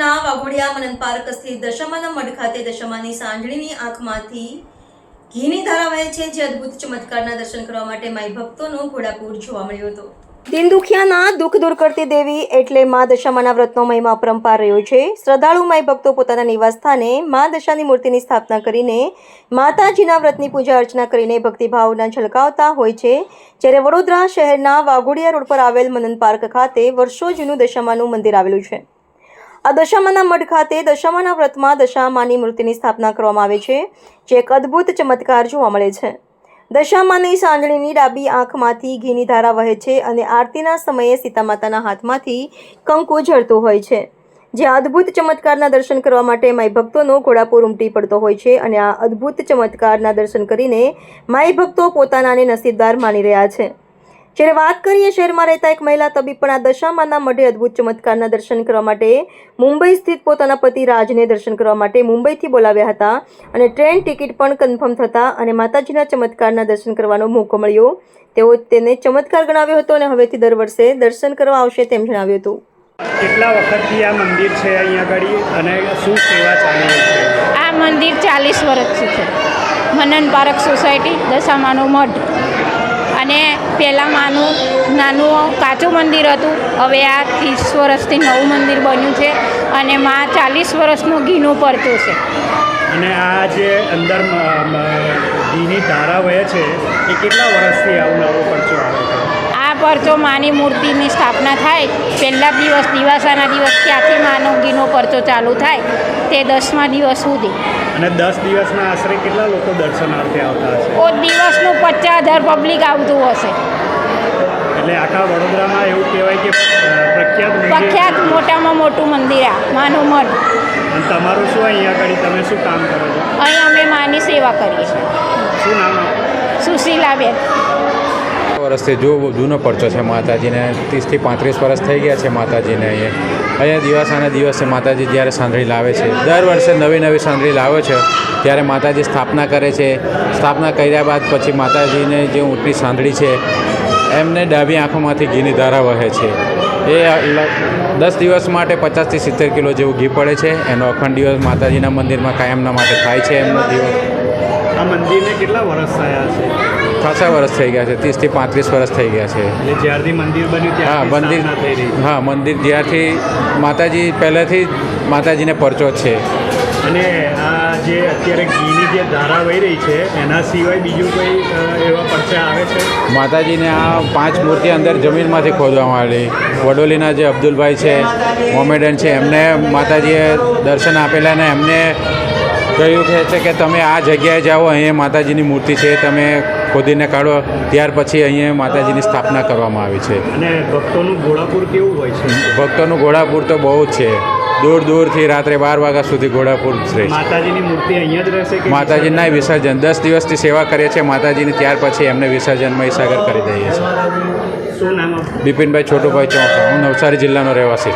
વાઘોડિયા મનન park સ્થિત દશમાના મઢ ખાતે દશમાની સાંજળીની આંખમાંથી ઘીની ધારા વહે છે જે અદ્ભુત ચમત્કારના દર્શન કરવા માટે માઈ ભક્તોનો ઘોડાપૂર જોવા મળ્યો હતો. દિન દુખિયાના દુઃખ દૂર કરતી દેવી એટલે મા દશામાના વ્રતનો મહિમા પરંપરા રહ્યો છે. શ્રદ્ધાળુ માય ભક્તો પોતાના નિવાસસ્થાને મા દશાની મૂર્તિની સ્થાપના કરીને માતાજીના વ્રતની પૂજા અર્ચના કરીને ભક્તિભાવના ઝલકાવતા હોય છે. જ્યારે વડોદરા શહેરના વાઘોડિયા રોડ પર આવેલ મનન પાર્ક ખાતે વર્ષો જૂનું દશામાનું મંદિર આવેલું છે. આ દશામાના મઢ ખાતે દશામાના વ્રતમાં દશામાની મૂર્તિની સ્થાપના કરવામાં આવે છે, જે એક અદ્ભુત ચમત્કાર જોવા મળે છે. દશામાની સાંજળીની ડાબી આંખમાંથી ઘીની ધારા વહે છે અને આરતીના સમયે સીતા માતાના હાથમાંથી કંકુ ઝરતું હોય છે. જે અદ્ભુત ચમત્કારના દર્શન કરવા માટે માઈ ભક્તોનો ઘોડાપુર ઉમટી પડતો હોય છે અને આ અદ્ભુત ચમત્કારના દર્શન કરીને માઈ ભક્તો પોતાનાને નસીબદાર માની રહ્યા છે. જ્યારે વાત કરીએ શહેરમાં રહેતા એક મહિલા તબીબ પણ આ દશામાના મઢે અદ્ભુત ચમત્કારના દર્શન કરવા માટે મુંબઈ સ્થિત પોતાના પતિ રાજને દર્શન કરવા માટે મુંબઈથી બોલાવ્યા હતા અને ટ્રેન ટિકિટ પણ કન્ફર્મ થતા અને માતાજીના ચમત્કારના દર્શન કરવાનો મોકો મળ્યો. તેઓ તેને ચમત્કાર ગણાવ્યો હતો અને હવેથી દર વર્ષે દર્શન કરવા આવશે તેમ જણાવ્યું હતું. કેટલા વખતથી આ મંદિર છે અહીંયા આગળ? અને શું સેવા ચાલી રહી છે? આ મંદિર ચાલીસ વર્ષથી છે. મનન પાર્ક સોસાયટી દશામાનો મઠ અને પહેલાં માનું, નાનું કાચું મંદિર હતું. હવે આ ત્રીસ વર્ષથી નવું મંદિર બન્યું છે અને માં ચાલીસ વર્ષનું ઘીનું પરચું છે. અને આ જે અંદર ઘીની ધારા વહે છે, એ કેટલા વર્ષથી આવું નવો પરચો આવે છે? પરચો માની મૂર્તિની સ્થાપના થાય પહેલા દિવસ દિવાસાના દિવસ ત્યાંથી માનવગીનો પરચો ચાલુ થાય તે દસમા દિવસ સુધી. અને દસ દિવસમાં આશરે કેટલા લોકો દર્શનાર્થે આવતા હશે? કોઈ દિવસનું પચાસ હજાર પબ્લિક આવતું હશે. એટલે આખા વડોદરામાં એવું કહેવાય કે પ્રખ્યાત પ્રખ્યાત મોટામાં મોટું મંદિર આ માનું મઠ તમારું શું અહીંયા આગળ તમે શું કામ કરો છો? અહીં અમે માની સેવા કરીએ. છીએ શું નામ? સુશીલાબેન. વર્ષથી જો જૂનો પરચો છે માતાજીને, ત્રીસથી પાંત્રીસ વર્ષ થઈ ગયા છે માતાજીને અહીંયા. અહીંયા દિવસાને દિવસે માતાજી જ્યારે સાંધળી લાવે છે, દર વર્ષે નવી નવી સાંધળી લાવે છે, ત્યારે માતાજી સ્થાપના કરે છે. સ્થાપના કર્યા બાદ પછી માતાજીને જે ઊંટની સાંધળી છે, એમને ડાબી આંખોમાંથી ઘીની ધારા વહે છે. એ દસ દિવસ માટે પચાસથી સિત્તેર કિલો જેવું ઘી પડે છે. એનો અખંડ દિવસ માતાજીના મંદિરમાં કાયમના માટે થાય છે એમનો દિવસ. આ મંદિરને કેટલા વર્ષ થયા છે? ખાસા વર્ષ થઈ ગયા છે ત્રીસથી પાંત્રીસ વર્ષ થઈ ગયા છે. એટલે જ્યારથી મંદિર બન્યું હા મંદિર હા મંદિર જ્યારથી માતાજી પહેલેથી માતાજીને પરચો છે. અને આ જે અત્યારે ઘીની જે ધારા વહી રહી છે એના સિવાય બીજું કોઈ એવા પરચા આવે છે? માતાજીને આ પાંચ મૂર્તિ અંદર જમીનમાંથી ખોદવામાં આવેલી. વડોલીના જે અબ્દુલભાઈ છે મોમેડન છે એમને માતાજીએ દર્શન આપેલા ને એમને કહ્યું કે છે કે તમે આ જગ્યાએ જાઓ અહીંયા માતાજીની મૂર્તિ છે તમે ખોદીને કાઢો ત્યાર પછી અહીંયા માતાજીની સ્થાપના કરવામાં આવી છે. અને ભક્તોનું ઘોડાપુર કેવું હોય છે? ભક્તોનું ઘોડાપુર તો બહુ જ છે. દૂર દૂરથી રાત્રે બાર વાગ્યા સુધી ઘોડાપુર રહે છે. માતાજીની મૂર્તિ અહીંયા જ રહેશે માતાજીના વિસર્જન? દસ દિવસથી સેવા કરીએ છીએ માતાજીની ત્યાર પછી એમને વિસર્જનમાં ઈસાગર કરી દઈએ છીએ. બિપિનભાઈ છોટુભાઈ ચોક. હું નવસારી જિલ્લાનો રહેવાસી